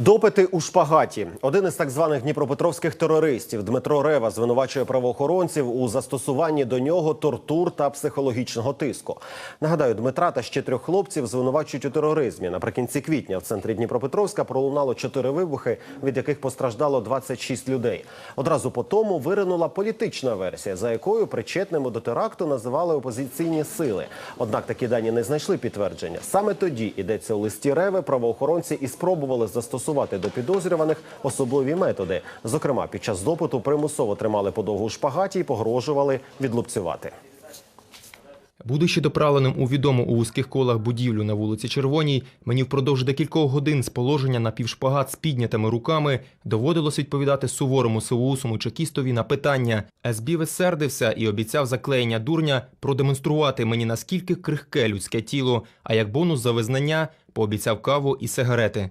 Допити у шпагаті. Один із так званих дніпропетровських терористів Дмитро Рева звинувачує правоохоронців у застосуванні до нього тортур та психологічного тиску. Нагадаю, Дмитра та ще трьох хлопців звинувачують у тероризмі. Наприкінці квітня в центрі Дніпропетровська пролунало чотири вибухи, від яких постраждало 26 людей. Одразу по тому виринула політична версія, за якою причетними до теракту називали опозиційні сили. Однак такі дані не знайшли підтвердження. Саме тоді йдеться у листі Реви. Правоохоронці і спробували застосувати до підозрюваних особливі методи. Зокрема, під час допиту примусово тримали подовгу у шпагаті і погрожували відлупцювати. Будучи доправленим у відому у вузьких колах будівлю на вулиці Червоній, мені впродовж декількох годин з положення на півшпагат з піднятими руками доводилось відповідати суворому сивоусому чекістові на питання. СБ сердився і обіцяв заклеєння дурня продемонструвати мені наскільки крихке людське тіло, а як бонус за визнання пообіцяв каву і сигарети.